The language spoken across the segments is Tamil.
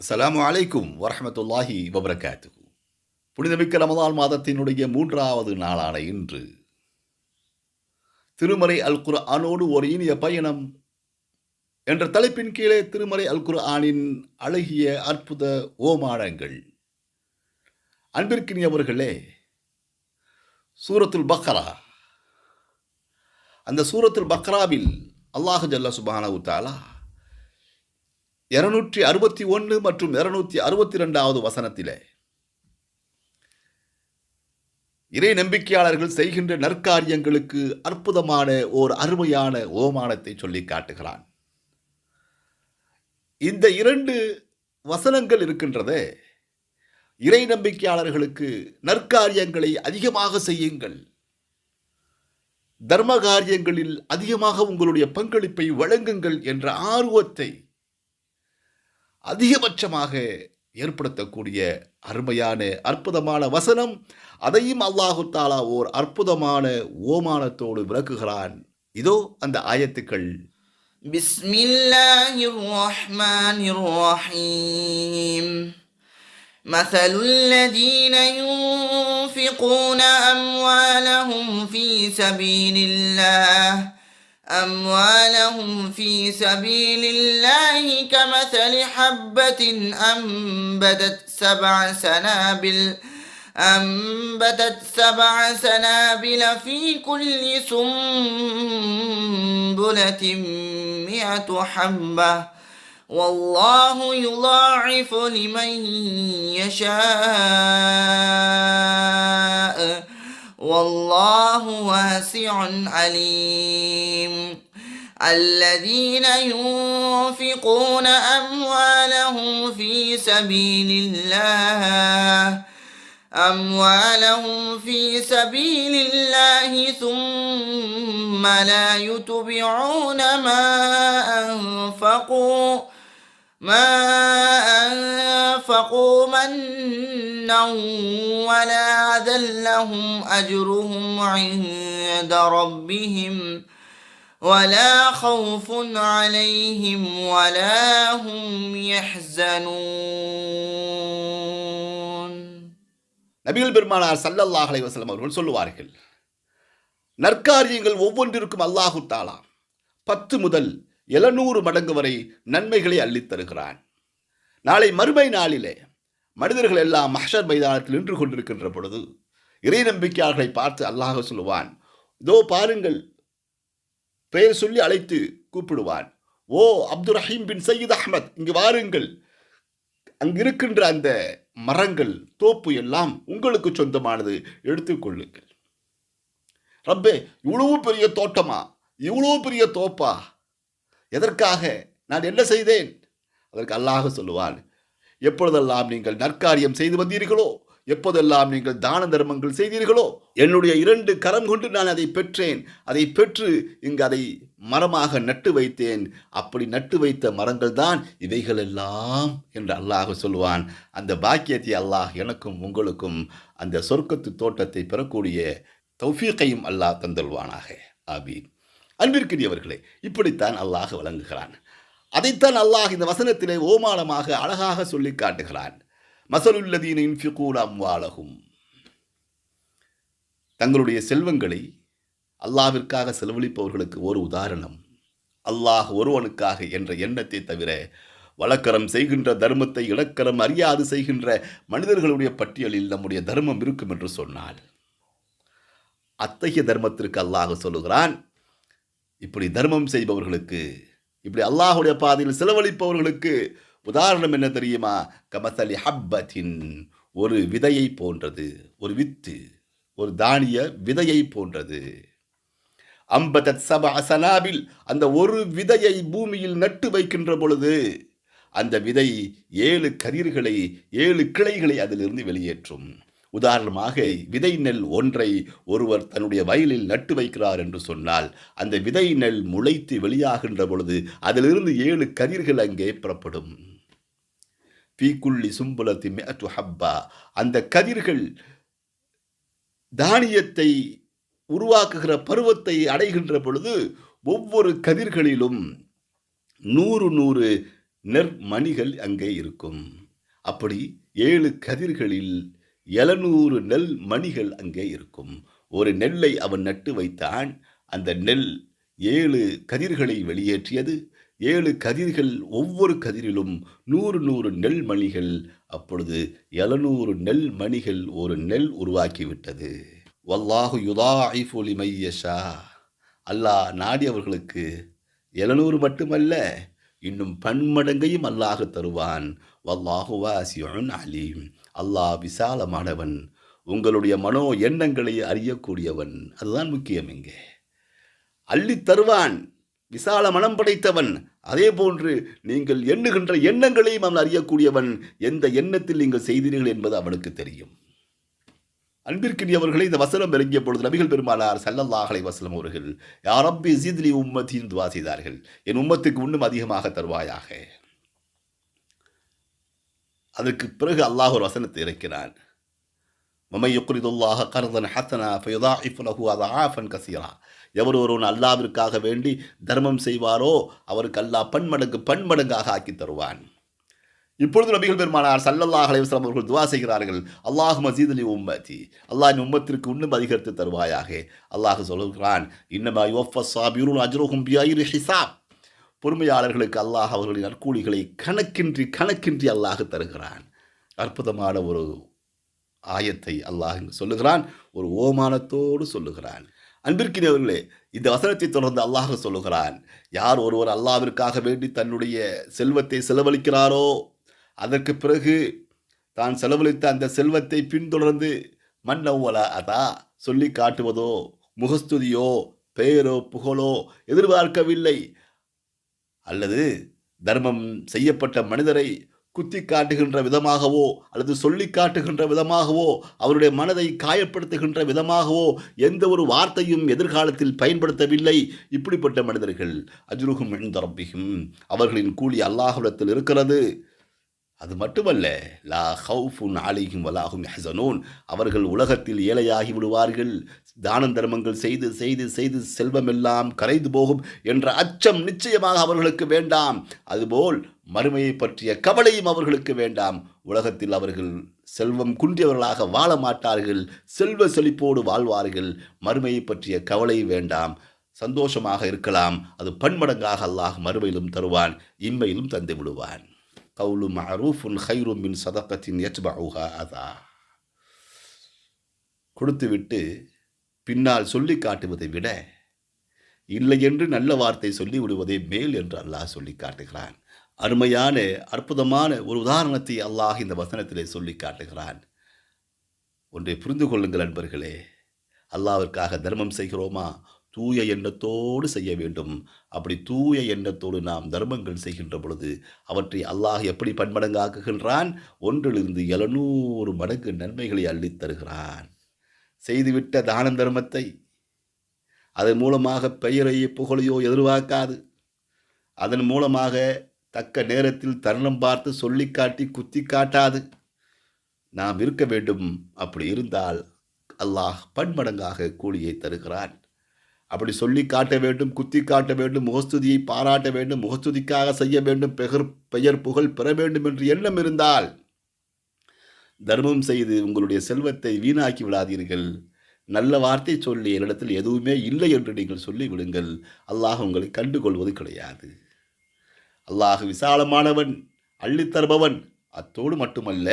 அஸ்லாம் அலைக்கும் வரமத்துல்லாஹி வபரகாத்து புனிதமிக்க ரமதான் மாதத்தினுடைய மூன்றாவது நாளான இன்று திருமறை அல் குர்ஆனோடு ஒரு இனிய பயணம் என்ற தலைப்பின் கீழே திருமறை அல் குர்ஆனின் அழகிய அற்புத ஓமானங்கள். அன்பிற்கினியவர்களே சூரத்துல் பக்ரா. அந்த சூரத்துல் பக்ராவில் அல்லாஹு ஜல்ல சுபானா உத்தாலா இருநூற்றி அறுபத்தி ஒன்று மற்றும் இருநூற்றி அறுபத்தி ரெண்டாவது வசனத்திலே. இறை நம்பிக்கையாளர்கள் செய்கின்ற நற்காரியங்களுக்கு அற்புதமான ஓர் அருமையான ஓமானத்தை சொல்லி காட்டுகிறான். இந்த இரண்டு வசனங்கள் இருக்கின்றதே. இறை நம்பிக்கையாளர்களுக்கு நற்காரியங்களை அதிகமாக செய்யுங்கள். தர்ம காரியங்களில் அதிகமாக உங்களுடைய பங்களிப்பை வழங்குங்கள் என்ற ஆர்வத்தை அதிகபட்சமாக ஏற்படுத்தக்கூடிய அருமையான அற்புதமான வசனம் அதையும் அல்லாஹு தாலா ஓர் அற்புதமான ஓமானத்தோடு விளக்குகிறான் இதோ அந்த ஆயத்துக்கள் بسم الله الرحمن الرحيم مثل الذين ينفقون أموالهم في سبيل الله أموالهم في سبيل الله كمثل حبة أنبتت سبع سنابل أنبتت سبع سنابل في كل سنبلة مئة حبة. والله يضاعف لمن يشاء. والله واسع عليم. الذين ينفقون أموالهم في سبيل الله أموالهم في سبيل الله ثم لا يتبعون ما أنفقوا. ما أنفقوا منا ولا أذى لهم أجرهم عند ربهم ولا خوف عليهم ولا هم يحزنون நபிகள் பெருமானார் சல்லல்லாஹ் அலைஹி வஸல்லம் அவர்கள் சொல்லுவார்கள் நற்காரியங்கள் ஒவ்வொன்றிற்கும் அல்லாஹு தாலா பத்து முதல் எழுநூறு மடங்கு வரை நன்மைகளை அள்ளித் தருகிறான். நாளை மறுமை நாளிலே மனிதர்கள் எல்லாம் மஹர் மைதானத்தில் நின்று கொண்டிருக்கின்ற பொழுது இறை நம்பிக்கையாளர்களை பார்த்து அல்லாஹ் சொல்லுவான் இதோ பாருங்கள் பெயர் சொல்லி அழைத்து கூப்பிடுவான். ஓ அப்துல் ரஹீம் பின் சையீத் அஹமத் இங்கு வாருங்கள். அங்கிருக்கின்ற அந்த மரங்கள் தோப்பு எல்லாம் உங்களுக்கு சொந்தமானது எடுத்துக்கொள்ளுங்கள் ரப்பே இவ்வளவு பெரிய தோட்டமா? இவ்வளவு பெரிய தோப்பா? எதற்காக நான் என்ன செய்தேன்? அதற்கு அல்லாஹ் சொல்லுவான் எப்பொழுதெல்லாம் நீங்கள் நற்காரியம் செய்து வந்தீர்களோ எப்போதெல்லாம் நீங்கள் தான தர்மங்கள் செய்தீர்களோ என்னுடைய இரண்டு கரம் கொண்டு நான் அதை பெற்றேன். அதை பெற்று இங்கு அதை மரமாக நட்டு வைத்தேன். அப்படி நட்டு வைத்த மரங்கள் தான் இவைகள் எல்லாம் என்று அல்லாஹ் சொல்லுவான். அந்த பாக்கியத்தை அல்லாஹ் எனக்கும் உங்களுக்கும் அந்த சொர்க்கத்து தோட்டத்தை பெறக்கூடிய தௌஃபீக்கையும் அல்லாஹ் தந்தல்வானாக ஆபீன் அன்பிற்கினியவர்களே இப்படித்தான் அல்லாஹ் வழங்குகிறான். அதைத்தான் அல்லாஹ் இந்த வசனத்திலே ஓமானமாக அழகாக சொல்லி காட்டுகிறான். மசலுல்லதீன இன்ஃபிகூன அம்வாலகும் தங்களுடைய செல்வங்களை அல்லாவிற்காக செலவழிப்பவர்களுக்கு ஒரு உதாரணம். அல்லாஹ் ஒருவனுக்காக என்ற எண்ணத்தை தவிர வழக்கரம் செய்கின்ற தர்மத்தை இலக்கரம் அறியாது செய்கின்ற மனிதர்களுடைய பட்டியலில் நம்முடைய தர்மம் இருக்கும் என்று சொன்னால் அத்தகைய தர்மத்திற்கு அல்லாஹ் சொல்லுகிறான் இப்படி தர்மம் செய்பவர்களுக்கு இப்படி அல்லாஹுடைய பாதையில் செலவழிப்பவர்களுக்கு உதாரணம் என்ன தெரியுமா? கமசலி ஹப்பத்தின் ஒரு விதையை போன்றது ஒரு வித்து ஒரு தானிய விதையை போன்றது. அம்பதத் சப அசனாபில் அந்த ஒரு விதையை பூமியில் நட்டு வைக்கின்ற பொழுது அந்த விதை ஏழு கதிர்களை ஏழு கிளைகளை அதிலிருந்து வெளியேற்றும். உதாரணமாக விதை நெல் ஒன்றை ஒருவர் தன்னுடைய வயலில் நட்டு வைக்கிறார் என்று சொன்னால் அந்த விதை நெல் முளைத்து வெளியாகின்ற பொழுது அதிலிருந்து ஏழு கதிர்கள் அங்கே புறப்படும். பீக்குள்ளி சும்புலத்தி மேட்டு ஹப்பா. அந்த கதிர்கள் தானியத்தை உருவாக்குகிற பருவத்தை அடைகின்ற பொழுது ஒவ்வொரு கதிர்களிலும் நூறு நூறு நெற்மணிகள் அங்கே இருக்கும். அப்படி ஏழு கதிர்களில் எழுநூறு நெல் மணிகள் அங்கே இருக்கும். ஒரு நெல்லை அவன் நட்டு வைத்தான். அந்த நெல் ஏழு கதிர்களை வெளியேற்றியது. ஏழு கதிர்கள் ஒவ்வொரு கதிரிலும் நூறு நூறு நெல் மணிகள். அப்பொழுது எழுநூறு நெல் மணிகள் ஒரு நெல் உருவாக்கிவிட்டது. வல்லாஹு யுதாஇஃபு மையஷா அல்லாஹ் நாடியவர்களுக்கு எழுநூறு மட்டுமல்ல இன்னும் பன்மடங்கையும் அல்லாஹ் தருவான். வல்லாஹு வாசியுன் அலீம். அல்லாஹ் விசாலமானவன். உங்களுடைய மனோ எண்ணங்களை அறியக்கூடியவன். அதுதான் முக்கியம் இங்கே. அள்ளித் தருவான். விசால மனம் படைத்தவன். அதே போன்று நீங்கள் எண்ணுகின்ற எண்ணங்களையும் அவன் அறியக்கூடியவன். எந்த எண்ணத்தில் நீங்கள் செய்தீர்கள் என்பது அவனுக்கு தெரியும். அன்பிற்கினியவர்களை இந்த வசனம் இறங்கிய பொழுது நபிகள் பெருமானார் சல்லல்லாஹலை வசலம் அவர்கள் யாரப்பி சீதிலி உம்மத்தின் துவா செய்தார்கள். என் உம்மத்துக்கு இன்னும் அதிகமாக தருவாயாக. அதற்கு பிறகு அல்லாஹ் ஒரு வசனத்தை இறக்கிறான். மமை கருதன் கர்தன் ஹசனா ஃபயுதாஇஃபு அதா ஆஃபன் கசீரா. எவர் ஒருவன் அல்லாவிற்காக வேண்டி தர்மம் செய்வாரோ அவருக்கு அல்லாஹ் பன்மடங்கு பன்மடங்காக ஆக்கி தருவான். இப்பொழுது நபிகள் பெருமானார் சல்லல்லாஹ் அலைவஸ்லாம் அவர்கள் துவா செய்கிறார்கள் அல்லாஹ் மசீதலி உம்மதி. அல்லாஹ் உம்மத்திற்கு இன்னும் அதிகரித்து தருவாயாக. அல்லாஹ் சொல்லுகிறான் இன்னமா யுவஃப சாபிருன் அஜ்ருஹும் பியாயிரு ஹிசாப் பொறுமையாளர்களுக்கு அல்லாஹ் அவர்களின் நற்கூலிகளை கணக்கின்றி கணக்கின்றி அல்லாஹ் தருகிறான். அற்புதமான ஒரு ஆயத்தை அல்லாஹ் இங்கு சொல்லுகிறான். ஒரு ஓமானத்தோடு சொல்லுகிறான். அன்பிற்கினவர்களே இந்த வசனத்தை தொடர்ந்து அல்லாஹ் சொல்லுகிறான். யார் ஒருவர் அல்லாவிற்காக வேண்டி தன்னுடைய செல்வத்தை செலவழிக்கிறாரோ அதற்கு பிறகு தான் செலவழித்த அந்த செல்வத்தை பின்தொடர்ந்து மன்னவல அதா சொல்லி காட்டுவதோ முகஸ்துதியோ பெயரோ புகழோ எதிர்பார்க்கவில்லை. அல்லது தர்மம் செய்யப்பட்ட மனிதரை குத்தி காட்டுகின்ற விதமாகவோ அல்லது சொல்லி காட்டுகின்ற விதமாகவோ அவருடைய மனதை காயப்படுத்துகின்ற விதமாகவோ எந்த ஒரு வார்த்தையும் எதிர்காலத்தில் பயன்படுத்தவில்லை. இப்படிப்பட்ட மனிதர்கள் அஜ்ருகும் தரப்பிகும் அவர்களின் கூலி அல்லாஹுடத்தில் இருக்கிறது. அது மட்டுமல்ல லா ஹவுஃபுன் ஆலிகும் வலாகும் ஹசனோன் அவர்கள் உலகத்தில் ஏழையாகி விடுவார்கள். தான தர்மங்கள் செய்து செய்து செய்து செல்வமெல்லாம் கரைந்து போகும் என்ற அச்சம் நிச்சயமாக அவர்களுக்கு வேண்டாம். அதுபோல் மறுமையை பற்றிய கவலையும் அவர்களுக்கு வேண்டாம். உலகத்தில் அவர்கள் செல்வம் குன்றியவர்களாக வாழ மாட்டார்கள். செல்வ செழிப்போடு வாழ்வார்கள். மறுமையை பற்றிய கவலை வேண்டாம். சந்தோஷமாக இருக்கலாம். அது பன்மடங்காக அல்லாஹ் மறுமையிலும் தருவான் இன்மையிலும் தந்து விடுவான். கவுலு மரூஃபுன் ஹைரும் மின் சதக்கத்தின் எச்பவுஹா அதா கொடுத்துவிட்டு பின்னால் சொல்லி காட்டுவதை விட இல்லை என்று நல்ல வார்த்தை சொல்லி விடுவதே மேல் என்று அல்லாஹ் சொல்லி காட்டுகிறான். அருமையான அற்புதமான ஒரு உதாரணத்தை அல்லாஹ் இந்த வசனத்திலே சொல்லி காட்டுகிறான். ஒன்றை புரிந்து கொள்ளுங்கள் நண்பர்களே அல்லாவிற்காக தர்மம் செய்கிறோமா? தூய எண்ணத்தோடு செய்ய வேண்டும். அப்படி தூய எண்ணத்தோடு நாம் தர்மங்கள் செய்கின்ற பொழுது அவற்றை அல்லாஹ் எப்படி பன்மடங்காக்குகின்றான்? ஒன்றிலிருந்து எழுநூறு மடங்கு நன்மைகளை அள்ளித் தருகிறான். செய்துவிட்ட தானம் தர்மத்தை அதன் மூலமாக பெயரையோ புகழையோ எதிர்பார்க்காது. அதன் மூலமாக தக்க நேரத்தில் தருணம் பார்த்து சொல்லி காட்டி குத்தி காட்டாது. நாம் இருக்க வேண்டும். அப்படி இருந்தால் அல்லாஹ் பன்மடங்காக கூலியை தருகிறான். அப்படி சொல்லி காட்ட வேண்டும் குத்தி காட்ட வேண்டும் முகஸ்துதியை பாராட்ட வேண்டும் முகஸ்துதிக்காக செய்ய வேண்டும் பெயர் பெயர் புகழ் பெற வேண்டும் என்று எண்ணம் இருந்தால் தர்மம் செய்து உங்களுடைய செல்வத்தை வீணாக்கி விடாதீர்கள். நல்ல வார்த்தை சொல்லி என்னிடத்தில் எதுவுமே இல்லை என்று நீங்கள் சொல்லி விடுங்கள் அல்லாஹ் உங்களை கண்டுகொள்வது கிடையாது. அல்லாஹ் விசாலமானவன் அள்ளித்தருபவன். அத்தோடு மட்டுமல்ல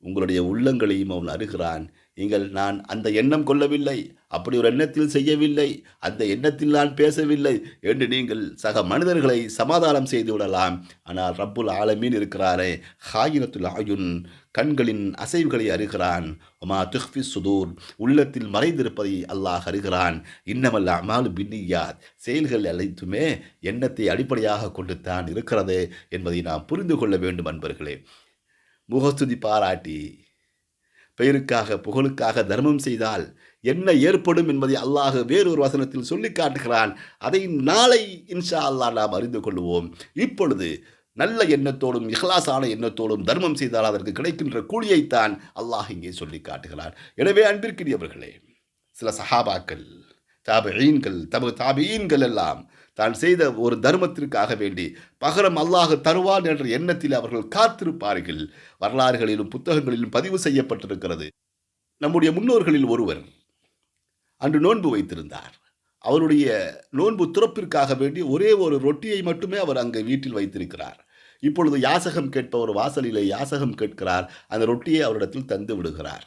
உங்களுடைய உள்ளங்களையும் அவன் அருகிறான். நீங்கள் நான் அந்த எண்ணம் கொள்ளவில்லை. அப்படி ஒரு எண்ணத்தில் செய்யவில்லை. அந்த எண்ணத்தில் நான் பேசவில்லை. என்று நீங்கள் சக மனிதர்களை சமாதானம் செய்து விடலாம். ஆனால் ரப்புல் ஆலமீன் இருக்கிறாரே ஹாயினத்துல் ஆயுன் கண்களின் அசைவுகளை அறிகிறான் ஒமா துஹ்ஃபி சுதூர் உள்ளத்தில் மறைந்திருப்பதை அல்லாஹ் அறிகிறான். இன்னமல்ல அமாலு பின்னியாத். செயல்கள் அனைத்துமே எண்ணத்தை அடிப்படையாக கொண்டு தான் இருக்கிறது என்பதை நாம் புரிந்து கொள்ள வேண்டும் அன்பர்களே. முகஸ்துதி பாராட்டி பெயருக்காக புகழுக்காக தர்மம் செய்தால் என்ன ஏற்படும் என்பதை அல்லாஹ் வேறொரு வசனத்தில் சொல்லி காட்டுகிறான். அதை நாளை இன்ஷா அல்லாஹ் நாம் அறிந்து கொள்வோம் இப்பொழுது நல்ல எண்ணத்தோடும் இஹ்லாசான எண்ணத்தோடும் தர்மம் செய்தால் அதற்கு கிடைக்கின்ற கூலியைத்தான் அல்லாஹ் இங்கே சொல்லி காட்டுகிறான். எனவே அன்பிற்குரியவர்களே சில சஹாபாக்கள் தாபீன்கள் தபு தாபீன்கள் எல்லாம் தான் செய்த ஒரு தர்மத்திற்காக வேண்டி பகரம் அல்லாஹ் தருவான் என்ற எண்ணத்தில் அவர்கள் காத்திருப்பார்கள். வரலாறுகளிலும் புத்தகங்களிலும் பதிவு செய்யப்பட்டிருக்கிறது. நம்முடைய முன்னோர்களில் ஒருவர் அன்று நோன்பு வைத்திருந்தார். அவருடைய நோன்பு துறப்பிற்காக வேண்டி ஒரே ஒரு ரொட்டியை மட்டுமே அவர் அங்கே வீட்டில் வைத்திருக்கிறார். இப்பொழுது யாசகம் கேட்பவர் வாசலிலே யாசகம் கேட்கிறார். அந்த ரொட்டியை அவரிடத்தில் தந்து விடுகிறார்.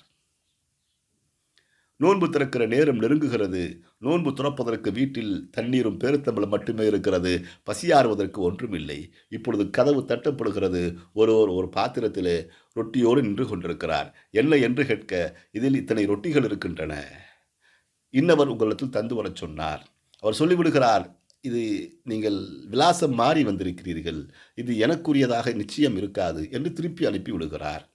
நோன்பு திறக்கிற நேரம் நெருங்குகிறது. நோன்பு துறப்பதற்கு வீட்டில் தண்ணீரும் பேருத்தம்பளம் மட்டுமே இருக்கிறது. பசியாறுவதற்கு ஒன்றும் இல்லை இப்பொழுது கதவு தட்டப்படுகிறது. ஒருவர் ஒரு பாத்திரத்திலே ரொட்டியோடு நின்று கொண்டிருக்கிறார். என்ன என்று கேட்க இதில் இத்தனை ரொட்டிகள் இருக்கின்றன? இன்னவர் உங்களிடத்தில் தந்து வரச் சொன்னார். அவர் சொல்லிவிடுகிறார் இது நீங்கள் விலாசம் மாறி வந்திருக்கிறீர்கள். இது எனக்குரியதாக நிச்சயம் இருக்காது என்று திருப்பி அனுப்பி விடுகிறார்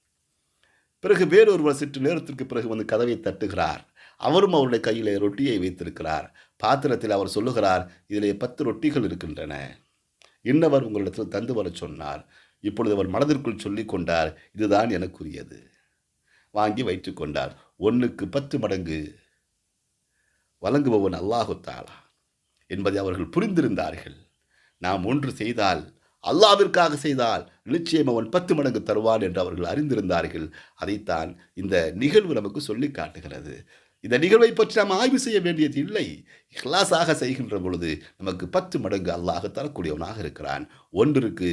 பிறகு வேறொருவர் சிற்று நேரத்திற்கு பிறகு வந்து கதவை தட்டுகிறார். அவரும் அவருடைய கையில் ரொட்டியை வைத்திருக்கிறார். பாத்திரத்தில் அவர் சொல்லுகிறார் இதிலே பத்து ரொட்டிகள் இருக்கின்றன. இன்னவர் உங்களிடத்தில் தந்து வரச் சொன்னார். இப்பொழுது அவர் மனதிற்குள் சொல்லிக் கொண்டார் இதுதான் எனக்குரியது. வாங்கி வைத்துக்கொண்டார் ஒன்றுக்கு பத்து மடங்கு வழங்குபவன் அல்லாஹு என்பதை அவர்கள் புரிந்திருந்தார்கள். நாம் ஒன்று செய்தால் அல்லாவிற்காக செய்தால் நிச்சயம் அவன் பத்து மடங்கு தருவான் என்று அவர்கள் அறிந்திருந்தார்கள். அதைத்தான் இந்த நிகழ்வு நமக்கு சொல்லி காட்டுகிறது. இந்த நிகழ்வை பற்றி நாம் ஆய்வு செய்ய வேண்டியது இல்லை. இஹ்லாஸாக செய்கின்ற பொழுது நமக்கு பத்து மடங்கு அல்லாஹ் தரக்கூடியவனாக இருக்கிறான். ஒன்றிற்கு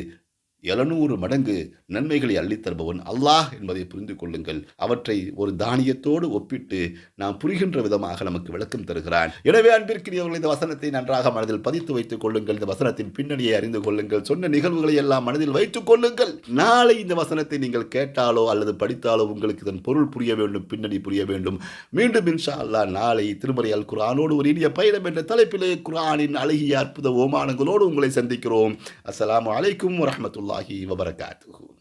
எழுநூறு மடங்கு நன்மைகளை அள்ளித் தருபவன் அல்லாஹ் என்பதை புரிந்து கொள்ளுங்கள். அவற்றை ஒரு தானியத்தோடு ஒப்பிட்டு நாம் புரிகின்ற விதமாக நமக்கு விளக்கம் தருகிறான். எனவே அன்பிற்கிறியவர்கள் இந்த வசனத்தை நன்றாக மனதில் பதித்து வைத்துக் கொள்ளுங்கள். இந்த வசனத்தின் பின்னணியை அறிந்து கொள்ளுங்கள். சொன்ன நிகழ்வுகளை எல்லாம் மனதில் வைத்துக் கொள்ளுங்கள். நாளை இந்த வசனத்தை நீங்கள் கேட்டாலோ அல்லது படித்தாலோ உங்களுக்கு இதன் பொருள் புரிய வேண்டும் பின்னணி புரிய வேண்டும். மீண்டும் இன்ஷா அல்லாஹ் நாளை திருமறை அல் குரானோடு ஒரு இனிய பயணம் என்ற தலைப்பிலே குரானின் அழகிய அற்புத ஓமானங்களோடு உங்களை சந்திக்கிறோம். அஸ்ஸலாமு அலைக்கும் warahmatullahi wabarakatuh.